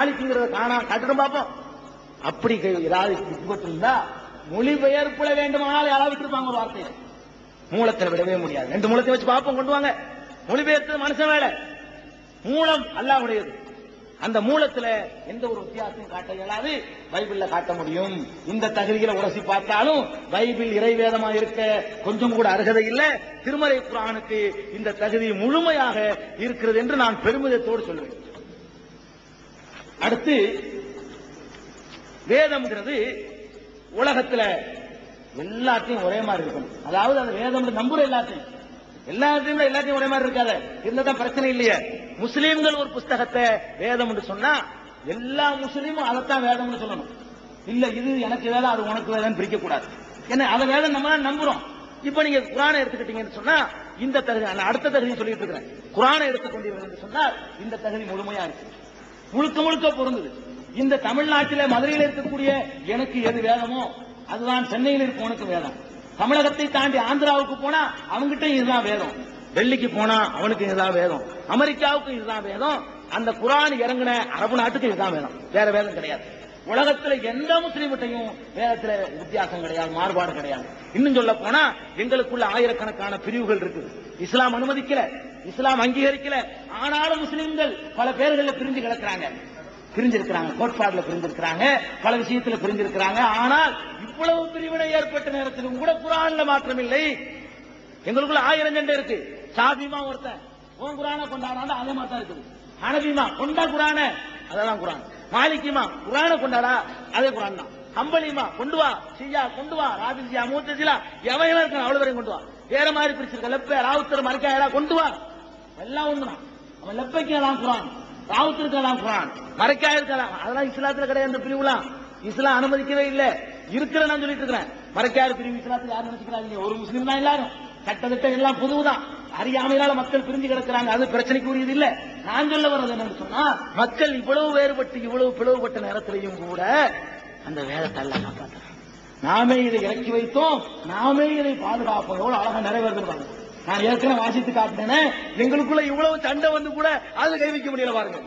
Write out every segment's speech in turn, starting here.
நாளைக்குங்கிறத காணா காட்டணும் பார்ப்போம். அப்படி கே- ஏதாவது விட்டுருந்தா மொழிபெயர்ப்புல வேண்டுமானால் யாராவது விட்டுருப்பாங்க ஒரு வார்த்தையை. மூலத்தில் விடவே முடியாது. ரெண்டு மூலத்தை வச்சு பார்ப்போம் கொண்டு வாங்க. மொழிபெயர்த்தது மனுஷன் வேலை மூலம் அல்லாவுடையது. அந்த மூலத்துல எந்த ஒரு வித்தியாசமும் காட்ட இயலாது. பைபிள்ல காட்ட முடியும். இந்த தகுதியில உரசி பார்த்தாலும் பைபிள் இறைவேதமா இருக்க கொஞ்சம் கூட அருகதை இல்ல. திருமலை குரானுக்கு இந்த தகுதி முழுமையாக இருக்கிறது என்று நான் பெருமிதத்தோடு சொல்லுவேன். அடுத்து வேதம்ங்கிறது உலகத்துல எல்லாத்தையும் ஒரே மாதிரி இருக்கணும் அதாவது அந்த வேதம் நம்புற எல்லாத்தையும். எல்லாத்தையும் எல்லாத்தையும் ஒரே மாதிரி இருக்காத. இருந்ததான் பிரச்சனை இல்லையே. முஸ்லீம்கள் ஒரு புஸ்தகத்தை வேதம் என்று சொன்னா எல்லா முஸ்லீமும் அதைத்தான் வேதம்னு சொல்லணும். இல்ல இது எனக்கு வேலை அது உனக்கு வேலைன்னு பிரிக்க கூடாது ஏன்னா அதை வேலை நம்ம நம்புறோம். இப்ப நீங்க குரானை எடுத்துக்கிட்டீங்கன்னு சொன்னா இந்த தகுதி அடுத்த தகுதி சொல்லிட்டு இருக்கிறேன். குரானை எடுத்துக்கொண்டீர்கள் என்று சொன்னால் இந்த தகுதி முழுமையா இருக்கு. முழுக்க முழுக்க பொருந்தது. இந்த தமிழ்நாட்டில மதுரையில் இருக்கக்கூடிய எனக்கு எது வேதமோ அதுதான் சென்னையில் இருக்கவனுக்கு வேதம். தமிழகத்தை தாண்டி ஆந்திராவுக்கு போனா அவங்ககிட்ட இதுதான் வேதம். டெல்லிக்கு போனா அவனுக்கு இதுதான் வேதம். அமெரிக்காவுக்கு இதுதான் வேதம். அந்த குரான் இறங்கின அரபு நாட்டுக்கு இதுதான் வேதம். வேற வேதம் கிடையாது. உலகத்துல எந்த முஸ்லீம்கிட்டையும் வேதத்துல வித்தியாசம் கிடையாது மாறுபாடு கிடையாது. இன்னும் சொல்ல போனா எங்களுக்குள்ள ஆயிரக்கணக்கான பிரிவுகள் இருக்குது. இஸ்லாம் அனுமதிக்கல. இஸ்லாம் அங்கீகரிக்கல. ஆனாலும் முஸ்லீம்கள் பல பேர்களில் பிரிஞ்சு கிடக்குறாங்க. பிரிஞ்சிருக்கிறாங்க. கோட்பாடுல பிரிஞ்சிருக்கிறாங்க. பல விஷயத்துல பிரிஞ்சிருக்கிறாங்க. ஆனால் இவ்வளவு பிரிவினை ஏற்பட்ட நேரத்திலும் கூட குரான்ல மாற்றம் இல்லை. எங்களுக்குள்ள ஆயிரம் சண்டை இருக்கு. சாபிமா ஒருத்தன் உன் குரான கொண்டாடாத அதே மாதிரி தான் இருக்குது. ஹனபிமா கொண்டா குரான. அதெல்லாம் குரான். மாலிகிமா குரான கொண்டாடா அதே குரான் தான். அம்பலிமா கொண்டு வா சியா கொண்டு வா ராபிசியா மூத்தசிலா எவன் எவன் இருக்கான் அவ்வளவு வரையும் கொண்டு வா. வேற மாதிரி பிரிச்சிருக்க லெப்ப ராவுத்தர் மறைக்காயடா கொண்டு வா. எல்லாம் ஒண்ணுதான். அவன் லெப்பைக்கலாம் எல்லாம் குரான் ராவுத்திற்கு குரான் மறைக்காயிருக்கு இருக்கலாம் அதெல்லாம் இஸ்லாத்துல கிடையாது அந்த பிரிவுலாம் இஸ்லாம் அனுமதிக்கவே இல்லை. இருக்கிற நான் சொல்லிட்டு இருக்கிறேன். மறைக்காயிரு பிரிவு இஸ்லாத்துல யாரும் நினைச்சுக்கிறாங்க ஒரு முஸ்லீம் தான் எல்லாரும். சட்டத்திட்டம் எல்லாம் புதுவுதான். அறியாமையினால மக்கள் பிரிஞ்சு கிடக்குறாங்க. அது பிரச்சனைக்குரியது இல்ல. நான் சொல்ல வர்றது என்னன்னு சொன்னா மக்கள் இவ்வளவு வேறுபட்டு இவ்வளவு பிளவுபட்ட நேரத்திலையும் கூட அந்த வேதத்தை எல்லாம் காப்பாற்றுறாங்க நாமே இதை இறக்கி வைத்தோம். நாமே இதை பாதுகாப்போம். எவ்வளவு அழகா நிறைவேறுவாங்க நான் ஏற்கனவே வாசித்து காட்டினேன். எங்களுக்குள்ள இவ்வளவு சண்டை வந்து கூட அது கை வைக்க முடியல பாருங்க.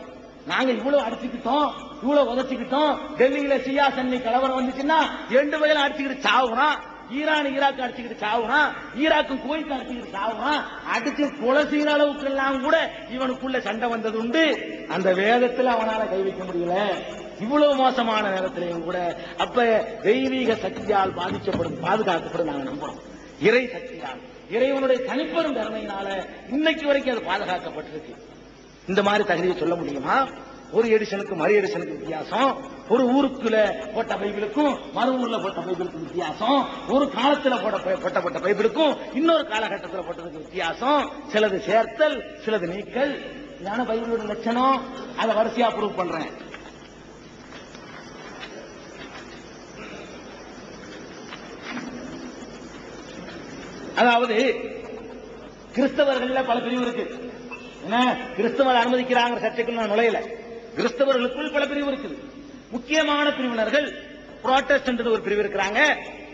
நாங்க இவ்வளவு அடிச்சுக்கிட்டோம் இவ்வளவு உதச்சுக்கிட்டோம். டெல்லியில சியா சென்னை கலவரம் வந்துச்சுன்னா ரெண்டு வகையில அடிச்சுக்கிட்டு சாவுறான். ஈரான் ஈராக் அடிச்சுக்கிட்டு சாவுறான். ஈராக்கும் குவைத் அடிச்சுக்கிட்டு சாவுறான். அடிச்சு கொலை செய்யற அளவுக்கு எல்லாம் கூட இவனுக்குள்ள சண்டை வந்தது உண்டு அந்த வேதத்துல அவனால கை வைக்க முடியல. இவ்வளவு மோசமான நேரத்திலையும் கூட அப்ப தெய்வீக சக்தியால் பாதிக்கப்படும் பாதுகாக்கப்படும் நாங்க நம்புறோம். இறை சக்தியால். இறைவனுடைய தனிப்பெரும் கருணையினால இன்னைக்கு வரைக்கும் அது பாதுகாக்கப்பட்டிருக்கு. இந்த மாதிரி தகுதியை சொல்ல முடியுமா? ஒரு எடிஷனுக்கு மறு எடிஷனுக்கு வித்தியாசம். ஒரு ஊருக்குள்ள போட்ட பைபிளுக்கும் மறு ஊர்ல போட்ட பைபிளுக்கும் வித்தியாசம். ஒரு காலத்துல போட்ட பை- போட்டப்பட்ட பைபிளுக்கும் இன்னொரு காலகட்டத்தில் போட்டதுக்கு வித்தியாசம். சிலது சேர்த்தல் சிலது நீக்கல். இதான பைபிளோட லட்சணம். அதை வரிசையா ப்ரூவ் பண்றேன். அதாவது கிறிஸ்தவர்கள்ல பல பிரிவு இருக்கு. என்ன? கிறிஸ்தவர் அனுமதிக்கிறாங்க சர்ச்சைக்குள் நான் நுழையல. கிறிஸ்தவர்களுக்குள் பல பிரிவு இருக்குது முக்கியமான பிரிவினர்கள் புரோட்டஸ்டன்ட் ஒரு பிரிவு இருக்கிறாங்க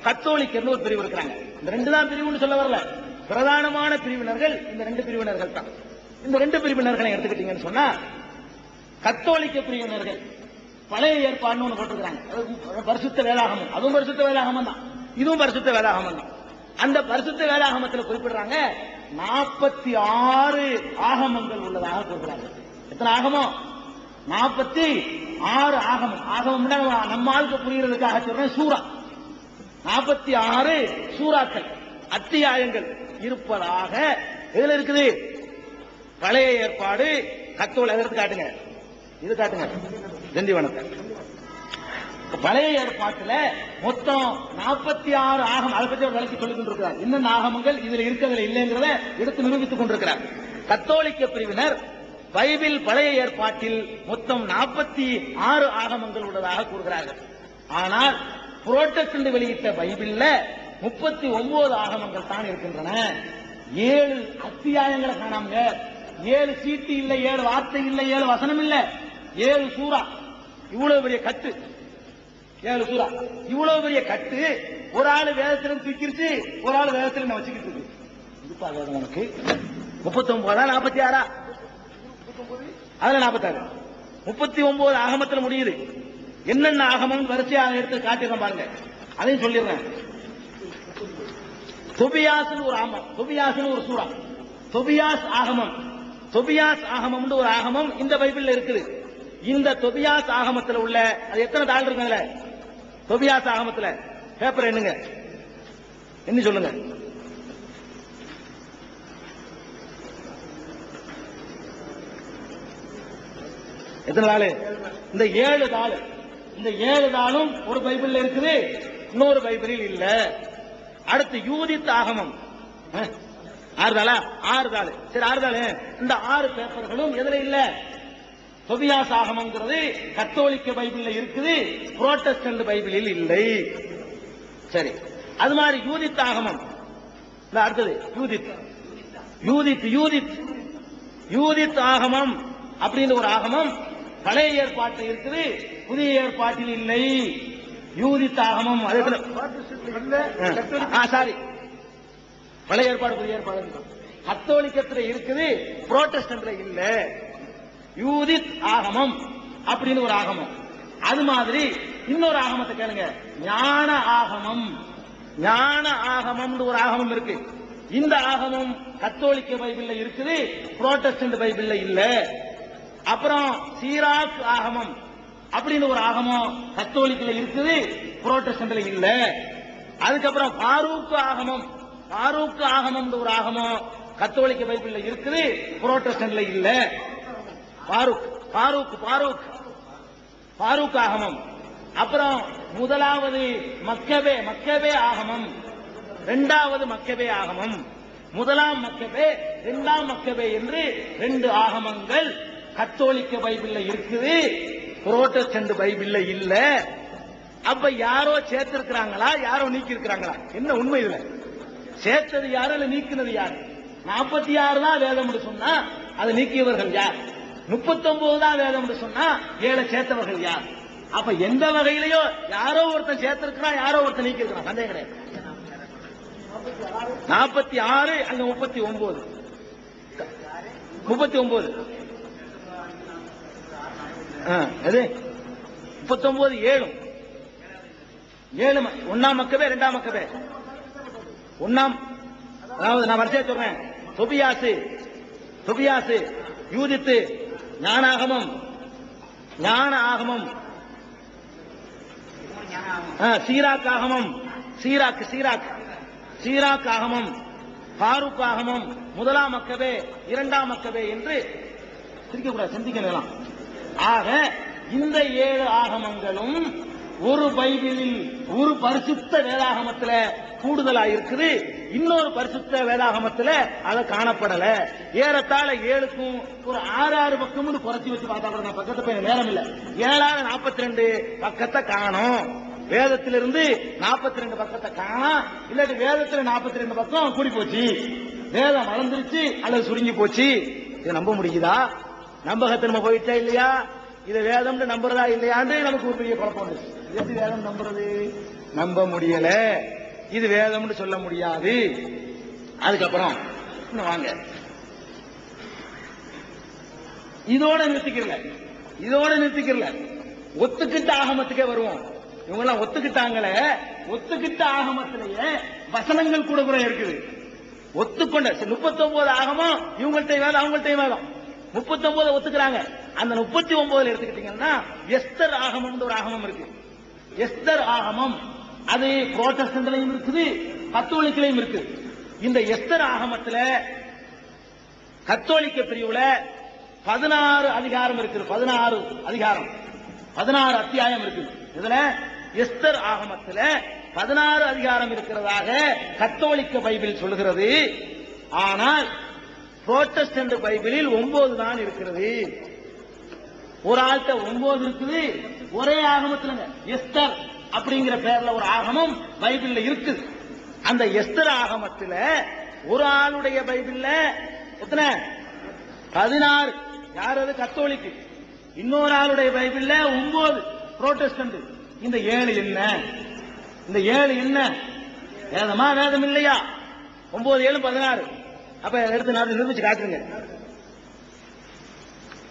கத்தோலிக்கர்னு ஒரு பிரிவு இருக்கிறாங்க. இந்த ரெண்டு தான் பிரிவுன்னு சொல்ல வரல. பிரதானமான பிரிவினர்கள் இந்த ரெண்டு பிரிவினர்கள் தான். இந்த ரெண்டு பிரிவினர்களை எடுத்துக்கிட்டீங்கன்னு சொன்னா கத்தோலிக்க பிரிவினர்கள் பழைய ஏற்பாடுன்னு ஒன்று போட்டிருக்கிறாங்க. பரிசுத்த வேதாகமம். அதுவும் பரிசுத்த வேதாகமம் தான். இதுவும் பரிசுத்த வேதாகமம் தான். அந்த பரிசுத்த வேதாகமத்தில் குறிப்பிடுறாங்க நாற்பத்தி ஆறு ஆகமங்கள் உள்ளதாக குறிப்பிடுறாங்க எத்தனை ஆகமம்? நாற்பத்தி ஆறு ஆகமம். ஆகமம்னா நம்ம ஆளுக்கு புரியறதுக்காக சொல்றேன் சூரா நாற்பத்தி ஆறு சூறாக்கள் அத்தியாயங்கள் இருப்பதாக இதுல இருக்குது? பழைய ஏற்பாடு கத்தோல் எதிர்த்து காட்டுங்க? இது காட்டுங்க திண்டிவனத்தை. பழைய ஏற்பாட்டுல மொத்தம் நாற்பத்தி ஆறு ஆகம் அதை பத்தி ஒரு விளக்கி சொல்லிக் கொண்டிருக்கிறார் இன்னும் ஆகமங்கள் இதுல இருக்கிறதுல இல்லைங்கிறத எடுத்து நிரூபித்துக் கொண்டிருக்கிறார். கத்தோலிக்க பிரிவினர் பைபிள் பழைய ஏற்பாட்டில் மொத்தம் நாற்பத்தி ஆறு ஆகமங்கள் உள்ளதாக கூறுகிறார்கள். ஆனால் புரோட்டஸ்டன்ட் வெளியிட்ட பைபிள்ல முப்பத்தி ஒன்பது ஆகமங்கள் தான் இருக்கின்றன. ஏழு அத்தியாயங்களை காணாமங்க. ஏழு சீட்டு இல்லை ஏழு வார்த்தை இல்லை ஏழு வசனம் இல்லை. ஏழு சூறா. இவ்வளவு பெரிய கட்டு. ஏழு சூறா இவ்வளவு பெரிய கட்டு ஒரு ஆளு வேதத்துல தூக்கிருச்சு ஒரு ஆள் வேதத்துல நான் வச்சுக்கிட்டு இருக்கு. இதுப்பா வேதம் உனக்கு. முப்பத்தி ஒன்பதா நாற்பத்தி ஆறா அதுல நாற்பத்தாறு முப்பத்தி ஒன்பது ஆகமத்துல முடியுது. என்னென்ன ஆகமம் வரிசையா எடுத்து காட்டிடுறேன் பாருங்க. அதையும் சொல்லிடுறேன். தொபியாஸ்னு ஒரு ஆமம் தொபியாஸ்னு ஒரு சூறா. தொபியாஸ் ஆகமம். தொபியாஸ் ஆகமம்னு ஒரு ஆகமம் இந்த பைபிள்ல இருக்குது. இந்த தொபியாஸ் ஆகமத்துல உள்ள அது எத்தனை தாள் இருக்குங்களே தொபியாஸ் ஆகமத்துல பேப்பர் என்னங்க என்ன சொல்லுங்க? எத்தனை நாள்? இந்த ஏழு நாள். இந்த ஏழு நாளும் ஒரு பைபிள்ல இருக்குது. இன்னொரு பைபிளில் இல்ல. அடுத்து யூதித் ஆகமம். அஹ், ஆறு தாளா ஆறு தாள் சரி ஆறு தாள் இந்த ஆறு பேப்பர்களும் எதுல இல்லை? தொபியாஸ் ஆகமங்கிறது கத்தோலிக்க பைபிள்ல இருக்குது புரோட்டஸ்டன்ட் பைபிளில் இல்லை. சரி அது மாதிரி யூதித் ஆகமம். அடுத்தது யூதித். யூதித் யூதித். யூதித் ஆகமம் அப்படின்னு ஒரு ஆகமம் பழைய ஏற்பாட்டில் இருக்குது புதிய ஏற்பாட்டில் இல்லை. யூதித் ஆகமம் அது ஆ சாரி பழைய ஏற்பாடு புதிய ஏற்பாடு. கத்தோலிக்கத்துல இருக்குது புரோட்டஸ்டன்ட்ல இல்ல. யூதித் ஆகமம் அப்படின்னு ஒரு ஆகமம். அது மாதிரி இன்னொரு ஆகமத்தை கேளுங்க. ஞான ஆகமம். ஞான ஆகமம்னு ஒரு ஆகமம் இருக்கு. இந்த ஆகமம் கத்தோலிக்க பைபிள்ல இருக்குது புரோட்டஸ்டன்ட் பைபிள்ல இல்ல. அப்புறம் சீராக் ஆகமம் அப்படின்னு ஒரு ஆகமம் கத்தோலிக்கல இருக்குது புரோட்டஸ்டன்ட்ல இல்ல. அதுக்கப்புறம் ஃபாரூக் ஆகமம். ஃபாரூக் ஆகமம் ஒரு ஆகமம் கத்தோலிக்க பைபிள்ல இருக்குது புரோட்டஸ்டன்ட்ல இல்ல. ஃபாரூக் ஃபாரூக் ஃபாரூக் ஃபாரூக் ஆகமம். அப்புறம் முதலாவது மக்கபே மக்கபே ஆகமம். இரண்டாவது மக்கபே ஆகமம். முதலாம் மக்கபே இரண்டாம் மக்கபே என்று ரெண்டு ஆகமங்கள் கத்தோலிக்க பைபிள்ல இருக்குது. புரோட்டஸ்டன்ட் பைபிள்ல இல்ல. அப்ப யாரோ சேர்த்திருக்கிறாங்களா? யாரோ நீக்கி இருக்கிறாங்களா என்ன உண்மை இதுல? சேர்த்தது யாரு இல்ல நீக்கினது யாரு? நாற்பத்தி ஆறு தான் வேதம் சொன்னா அதை நீக்கியவர்கள் யார்? முப்பத்தொன்பது தான் வேதம் சொன்னா ஏழை சேர்த்தவர்கள் யார்? அப்ப எந்த வகையிலயோ யாரோ ஒருத்தன் சேர்த்திருக்கிறான் யாரோ ஒருத்தன் நீக்கி சந்தேகம் கிடையாது. நாற்பத்தி ஆறு அங்க முப்பத்தி ஒன்பது. முப்பத்தி ஒன்பது. எது? முப்பத்தி ஒன்பது ஏழு ஏழு ஒன்னாம் ஒண்ணாம் மக்கவே ரெண்டாம் மக்கவே ஒண்ணாம் அதாவது நான் வரிசையா சொல்றேன். தொபியாசு தொபியாசு யூதித்து ஞானாகமம். ஞான ஆகமம் சீராக் ஆகமம் சீராக். சீராக் சீராக் ஆகமம் ஃபாரூக் ஆகமம் முதலாம் மக்கவே இரண்டாம் மக்கவே என்று சிரிக்கக்கூடாது சிந்திக்கலாம் ஆக இந்த ஏழு ஆகமங்களும் ஒரு பைபிளில் ஒரு பரிசுத்த வேதாகமத்துல கூடுதலா இருக்குது இன்னொரு பரிசுத்த வேதாகமத்துல அதை காணப்படல. ஏறத்தாழ ஏழுக்கும் ஒரு ஆறு ஆறு பக்கம்னு குறைச்சி வச்சு பார்த்தா கூட நான் பக்கத்தை போய் நேரம் இல்ல. ஏழாறு நாற்பத்தி ரெண்டு பக்கத்தை காணும். வேதத்திலிருந்து நாற்பத்தி ரெண்டு பக்கத்தை காணோம் இல்லாட்டி வேதத்துல நாற்பத்தி ரெண்டு பக்கம் கூடி போச்சு. வேதம் வளர்ந்துருச்சு அல்லது சுருங்கி போச்சு. இதை நம்ப முடியுதா? நம்பகத்தன்மை போயிட்டா இல்லையா? இதை வேதம்னு நம்புறதா இல்லையான்னு நமக்கு ஒரு பெரிய குழப்பம் எது வேதம் நம்புறது? நம்ப முடியல. இது வேதம்னு சொல்ல முடியாது. அதுக்கப்புறம் வாங்க. இதோட நிறுத்திக்கல இதோட நிறுத்திக்கல ஒத்துக்கிட்ட ஆகமத்துக்கே வருவோம். இவங்க எல்லாம் ஒத்துக்கிட்டாங்களே ஒத்துக்கிட்ட ஆகமத்திலேயே வசனங்கள் கூட கூட இருக்குது. ஒத்துக்கொண்ட முப்பத்தி ஒன்பது ஆகமம் இவங்கள்ட்ட வேதம் அவங்கள்ட்ட வேதம். முப்பத்தி ஒன்பது ஒத்துக்கிறாங்க. அந்த முப்பத்தி ஒன்பதுல எடுத்துக்கிட்டீங்கன்னா எஸ்தர் ஆகமம்னு ஒரு ஆகமம் இருக்கு. எஸ்தர் ஆகமம் அது புரோட்டஸ்டன்ட்லையும் இருக்குது கத்தோலிக்கலையும் இருக்கு இந்த எஸ்தர் ஆகமத்துல கத்தோலிக்க பிரிவுல பதினாறு அதிகாரம் இருக்குது. பதினாறு அதிகாரம். பதினாறு அத்தியாயம் இருக்கு இதுல எஸ்தர் ஆகமத்துல பதினாறு அதிகாரம் இருக்கிறதாக கத்தோலிக்க பைபிள் சொல்லுகிறது. ஆனால் புரோட்டஸ்டன்ட் பைபிளில் ஒன்பது தான் இருக்கிறது. ஒரு ஆள்கிட்ட ஒன்பது இருக்குது. ஒரே ஆகமத்துலங்க. எஸ்தர். அப்படிங்கிற பேர்ல ஒரு ஆகமம் பைபிள்ல இருக்குது அந்த எஸ்தர் ஆகமத்துல ஒரு ஆளுடைய பைபிள்ல எத்தனை? பதினாறு. யார் அது? கத்தோலிக்கு. இன்னொரு ஆளுடைய பைபிள்ல ஒன்பது புரோட்டஸ்டன்ட். இந்த ஏழு என்ன? இந்த ஏழு என்ன? வேதமா? வேதம் இல்லையா? ஒன்பது ஏழு பதினாறு. அப்ப எடுத்து நான் நிரூபிச்சு காட்டுங்க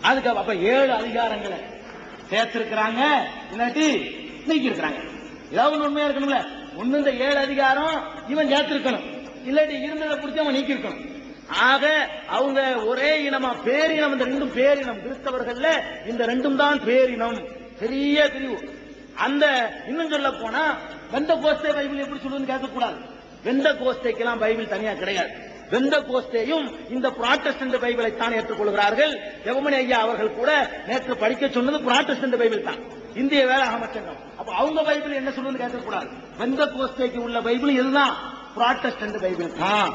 அதுக்கு அப்ப ஏழு அதிகாரங்களை சேர்த்திருக்கிறாங்க. இல்லாட்டி நீக்கி இருக்கிறாங்க ஏதாவது உண்மையா இருக்கணும்ல? ஒண்ணு இந்த ஏழு அதிகாரம் இவன் சேர்த்திருக்கணும். இல்லாட்டி இருந்ததை பிடிச்சி அவன் நீக்கிருக்கணும் ஆக அவங்க ஒரே இனமா பேரினம் இந்த ரெண்டும் பேரினம் கிறிஸ்தவர்கள்ல இந்த ரெண்டும் தான் பேரினம் பெரிய பிரிவு. அந்த இன்னும் சொல்ல போனா வெந்த கோஸ்தே பைபிள் எப்படி சொல்லுன்னு கேட்கக்கூடாது. வெந்த கோஸ்தைக்கெல்லாம் பைபிள் தனியா கிடையாது. வெந்த கோஸ்தேயும் இந்த புராட்டஸ்டன்ட் பைபிளை தான் ஏற்றுக்கொள்கிறார்கள். எவமணி ஐயா அவர்கள் கூட நேற்று படிக்க சொன்னது புராட்டஸ்டன்ட் பைபிள் தான். இந்திய வேளாண் சங்கம் அப்ப அவங்க பைபிள் என்ன சொல்லுன்னு கேட்கக்கூடாது. வெந்த கோஸ்தேக்கு உள்ள பைபிள் இதுதான். Protestant Bible. தான்